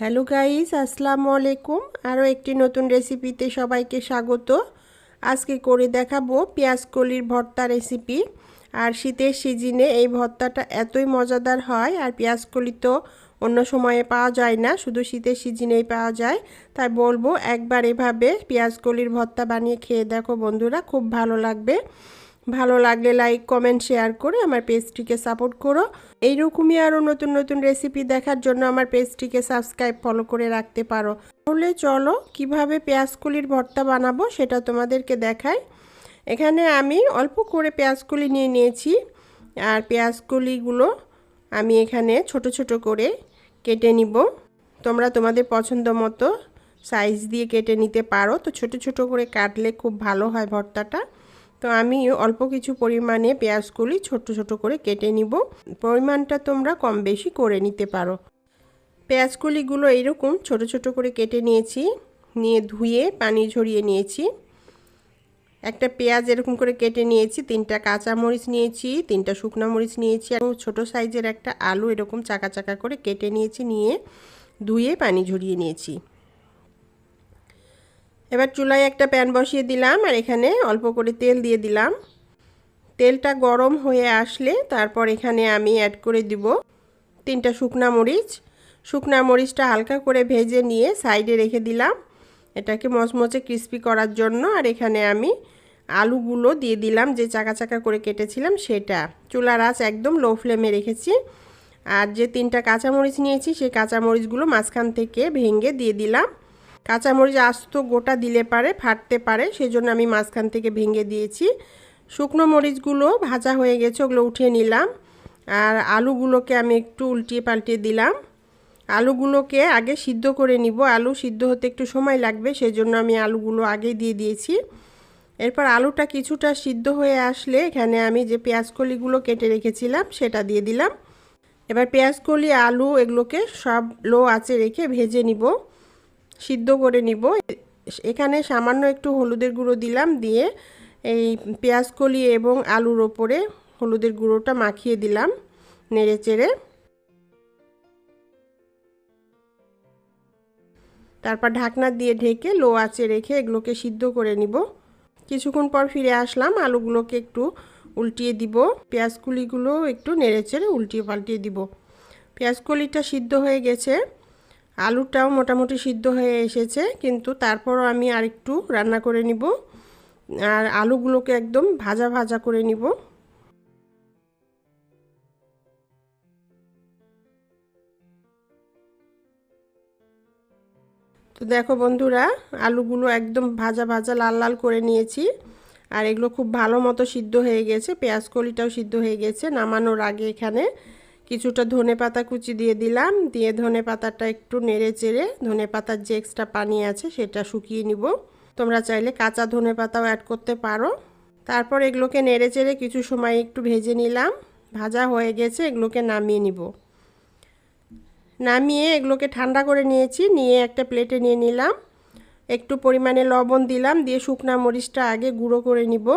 Hello guys, আসসালামু আলাইকুম। আরও একটি নতুন রেসিপিতে সবাইকে স্বাগত। আজকে করে দেখাবো পেঁয়াজ কলির ভর্তা রেসিপি। আর শীতের সিজনে এই ভর্তাটা এতই মজাদার হয়, আর পেঁয়াজ কলি তো অন্য সময়ে পাওয়া যায় না, শুধু শীতের সিজনেই পাওয়া যায়। তাই বলব একবার এভাবে পেঁয়াজ কলির ভর্তা বানিয়ে খেয়ে দেখো বন্ধুরা, খুব ভালো লাগবে। ভালো লাগলে লাইক কমেন্ট শেয়ার করে আমার পেজটিকে সাপোর্ট করো। এইরকমই আরও নতুন নতুন রেসিপি দেখার জন্য আমার পেজটিকে সাবস্ক্রাইব ফলো করে রাখতে পারো। তাহলে চলো কীভাবে পেঁয়াজকুলির ভর্তা বানাবো সেটা তোমাদেরকে দেখাই। এখানে আমি অল্প করে পেঁয়াজকুলি নিয়ে নিয়েছি আর পেঁয়াজকুলিগুলো আমি এখানে ছোট ছোট করে কেটে নিব। তোমরা তোমাদের পছন্দ মতো সাইজ দিয়ে কেটে নিতে পারো। তো ছোট ছোট করে কাটলে খুব ভালো হয় ভর্তাটা। তো আমি অল্প কিছু পরিমাণে পেঁয়াজগুলি ছোট ছোট করে কেটে নিব। পরিমাণটা তোমরা কম বেশি করে নিতে পারো। পেঁয়াজকুলিগুলো এইরকম ছোট ছোট করে কেটে নিয়েছি, নিয়ে ধুয়ে পানি ঝরিয়ে নিয়েছি। একটা পেঁয়াজ এরকম করে কেটে নিয়েছি, তিনটা কাঁচা মরিচ নিয়েছি, তিনটা শুকনো মরিচ নিয়েছি এবং ছোট সাইজের একটা আলু এরকম চাকা চাকা করে কেটে নিয়েছি, নিয়ে ধুয়ে পানি ঝরিয়ে নিয়েছি। এবার চুলায় একটা প্যান বসিয়ে দিলাম আর এখানে অল্প করে তেল দিয়ে দিলাম। তেলটা গরম হয়ে আসলে তারপর এখানে আমি অ্যাড করে দিব তিনটা শুকনা মরিচ। শুকনা মরিচটা হালকা করে ভেজে নিয়ে সাইডে রেখে দিলাম। এটাকে মচমচে ক্রিস্পি করার জন্য আর এখানে আমি আলুগুলো দিয়ে দিলাম যে চাকা চাকা করে কেটেছিলাম সেটা। চুলার আঁচ একদম লো ফ্লেমে রেখেছি। আর যে তিনটা কাঁচামরিচ নিয়েছি সেই কাঁচামরিচগুলো মাঝখান থেকে ভেঙে দিয়ে দিলাম। কাঁচামরিচ আস্ত গোটা দিলে পারে, ফাটতে পারে, সেজন্য আমি মাঝখান থেকে ভেঙে দিয়েছি। শুকনো মরিচগুলো ভাজা হয়ে গেছে, ওগুলো উঠিয়ে নিলাম। আর আলুগুলোকে আমি একটু উল্টিয়ে পাল্টিয়ে দিলাম। আলুগুলোকে আগে সিদ্ধ করে নিব। আলু সিদ্ধ হতে একটু সময় লাগবে, সেজন্য আমি আলুগুলো আগে দিয়ে দিয়েছি। এরপর আলুটা কিছুটা সিদ্ধ হয়ে আসলে এখানে আমি যে পেঁয়াজকলিগুলো কেটে রেখেছিলাম, সেটা দিয়ে দিলাম। এবার পেঁয়াজকলি আলু এগুলোকে সব লো আঁচে রেখে ভেজে নিব। সিদ্ধ করে নিব। এখানে সামান্য একটু হলুদের গুঁড়ো দিলাম, দিয়ে এই পেঁয়াজ কলি এবং আলুর ওপরে হলুদের গুঁড়োটা মাখিয়ে দিলাম নেড়ে চেড়ে। তারপর ঢাকনা দিয়ে ঢেকে লো আঁচে রেখে এগুলোকে সিদ্ধ করে নিব। কিছুক্ষণ পর ফিরে আসলাম, আলুগুলোকে একটু উল্টিয়ে দিব। পেঁয়াজকুলিগুলো একটু নেড়ে চেড়ে উল্টিয়ে পাল্টিয়ে দিব। পেঁয়াজকলিটা সিদ্ধ হয়ে গেছে। আলুটাও মোটামুটি সিদ্ধ হয়ে এসেছে, কিন্তু তারপরও আমি আরেকটু রান্না করে নিব। আর আলুগুলোকে একদম ভাজা ভাজা করে নিব। তো দেখো বন্ধুরা, আলুগুলো একদম ভাজা ভাজা লাল লাল করে নিয়েছি। আর এগুলো খুব ভালো মতো সিদ্ধ হয়ে গেছে, পেঁয়াজ কলিটাও সিদ্ধ হয়ে গেছে নামানোর আগে এখানে। কিছুটা ধনে পাতা কুচি দিয়ে দিলাম, দিয়ে ধনে পাতাটা একটু নেড়ে চেড়ে ধনে পাতার যে এক্সট্রা পানি আছে সেটা শুকিয়ে নিব। তোমরা চাইলে কাঁচা ধনে পাতাও অ্যাড করতে পারো। তারপর এগুলোকে নেড়ে চেড়ে কিছু সময় একটু ভেজে নিলাম। ভাজা হয়ে গেছে, এগুলোকে নামিয়ে নিব। নামিয়ে এগুলোকে ঠান্ডা করে নিয়েছি, নিয়ে একটা প্লেটে নিয়ে নিলাম। একটু পরিমাণে লবণ দিলাম, দিয়ে শুকনা মরিচটা আগে গুঁড়ো করে নিব।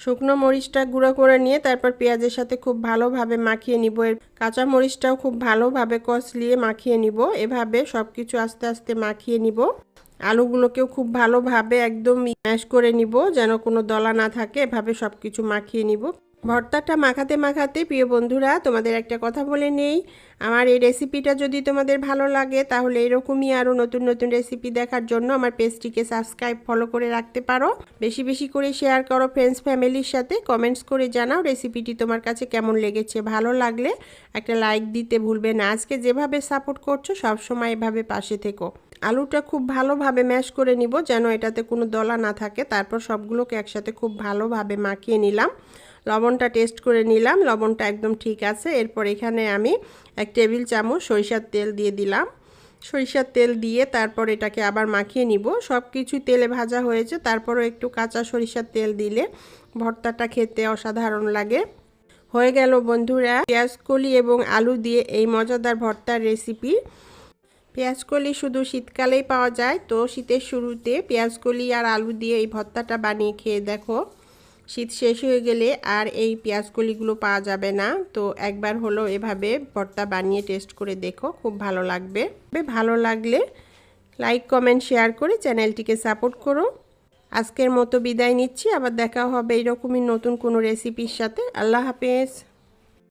শুকনো মরিচটা গুঁড়ো করে নিয়ে তারপর পেঁয়াজের সাথে খুব ভালোভাবে মাখিয়ে নিব। এর কাঁচা মরিচটাও খুব ভালোভাবে কষলিয়ে মাখিয়ে নিব। এভাবে সব কিছু আস্তে আস্তে মাখিয়ে নিব। আলুগুলোকেও খুব ভালোভাবে একদম ম্যাশ করে নিব যেন কোনো দলা না থাকে। এভাবে সব কিছু মাখিয়ে নিব। ভর্তাটা মাখাতে মাখাতে প্রিয় বন্ধুরা, তোমাদের একটা কথা বলে নেই। আমার এই রেসিপিটা যদি তোমাদের ভালো লাগে, তাহলে এরকমই আরও নতুন নতুন রেসিপি দেখার জন্য আমার পেজটিকে সাবস্ক্রাইব ফলো করে রাখতে পারো। বেশি বেশি করে শেয়ার করো ফ্রেন্ডস ফ্যামিলির সাথে। কমেন্টস করে জানাও রেসিপিটি তোমার কাছে কেমন লেগেছে, ভালো লাগলে একটা লাইক দিতে ভুলবে না। আজকে যেভাবে সাপোর্ট করছ সবসময় এভাবে পাশে থেকো। আলুটা খুব ভালোভাবে ম্যাশ করে নিব, যেন এটাতে কোনো দলা না থাকে। তারপর সবগুলোকে একসাথে খুব ভালোভাবে মাখিয়ে নিলাম। লবণটা টেস্ট করে নিলাম, লবণটা একদম ঠিক আছে। এরপর এখানে আমি এক টেবিল চামচ সরিষার তেল দিয়ে দিলাম। সরিষার তেল দিয়ে তারপর এটাকে আবার মাখিয়ে নিব। সব কিছু তেলে ভাজা হয়েছে, তারপরও একটু কাঁচা সরিষার তেল দিলে ভর্তাটা খেতে অসাধারণ লাগে। হয়ে গেল বন্ধুরা, পেঁয়াজকলি এবং আলু দিয়ে এই মজাদার ভর্তার রেসিপি। পেঁয়াজকলি শুধু শীতকালেই পাওয়া যায়, তো শীতের শুরুতে পেঁয়াজকলি আর আলু দিয়ে এই ভর্তাটা বানিয়ে খেয়ে দেখো। শীত শেষ হয়ে গেলে আর এই পেঁয়াজকলিগুলো পাওয়া যাবে না। তো একবার হলো এভাবে ভর্তা বানিয়ে টেস্ট করে দেখো, খুব ভালো লাগবে। ভালো লাগলে লাইক, কমেন্ট, শেয়ার করে চ্যানেলটিকে সাপোর্ট করো। আজকের মতো বিদায় নিচ্ছি। আবার দেখা হবে এরকমই নতুন কোনো রেসিপির সাথে। আল্লাহ হাফেজ।